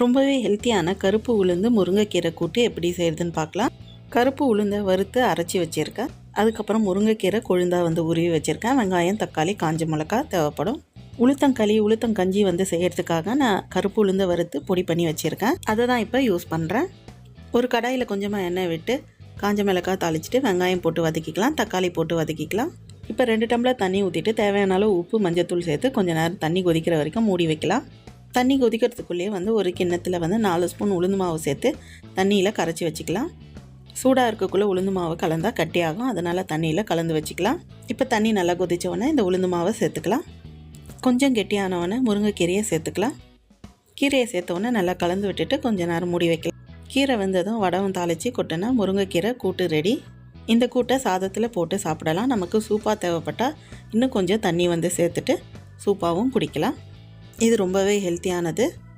ரொம்பவே ஹெல்த்தியான கருப்பு உளுந்து முருங்கைக்கீரை கூட்டு எப்படி செய்கிறதுன்னு பார்க்கலாம். கருப்பு உளுந்தை வறுத்து அரைச்சி வச்சுருக்கேன். அதுக்கப்புறம் முருங்கைக்கீரை கொழுந்தா வந்து உருவி வச்சுருக்கேன். வெங்காயம் தக்காளி காஞ்ச மிளகா தேவைப்படும். உளுத்தங்களி உளுத்தங்கஞ்சி வந்து செய்கிறதுக்காக நான் கருப்பு உளுந்தை வறுத்து பொடி பண்ணி வச்சுருக்கேன். அதை தான் இப்போ யூஸ் பண்ணுறேன் ஒரு கடாயில் கொஞ்சமாக எண்ணெய் விட்டு காஞ்ச மிளகாய் தாளிச்சிட்டு வெங்காயம் போட்டு வதக்கிக்கலாம். தக்காளி போட்டு வதக்கிக்கலாம். இப்போ ரெண்டு டம்ளர் தண்ணி ஊற்றிட்டு தேவையான அளவு உப்பு மஞ்சத்தூள் சேர்த்து கொஞ்சம் நேரம் தண்ணி கொதிக்கிற வரைக்கும் மூடி வைக்கலாம். தண்ணி கொதிக்கிறதுக்குள்ளேயே வந்து ஒரு கிண்ணத்தில் வந்து நாலு ஸ்பூன் உளுந்து மாவு சேர்த்து தண்ணியில் கரைச்சி வச்சுக்கலாம். சூடாக இருக்கக்குள்ளே உளுந்து மாவு கலந்தால் கட்டியாகும். அதனால் தண்ணியில் கலந்து வச்சுக்கலாம். இப்போ தண்ணி நல்லா கொதித்தவொடனே இந்த உளுந்து மாவை சேர்த்துக்கலாம். கொஞ்சம் கெட்டியானவொடனே முருங்கைக்கீரையை சேர்த்துக்கலாம். கீரையை சேர்த்தவொடனே நல்லா கலந்து விட்டுட்டு கொஞ்சம் நேரம் மூடி வைக்கலாம். கீரை வெந்ததும் வடவும் தாளித்து கொட்டினா முருங்கைக்கீரை கூட்டு ரெடி இந்த கூட்டை சாதத்தில் போட்டு சாப்பிடலாம். நமக்கு சூப்பாக தேவைப்பட்டால் இன்னும் கொஞ்சம் தண்ணி வந்து சேர்த்துட்டு சூப்பாகவும் குடிக்கலாம். இது ரொம்பவே ஹெல்த்தியானது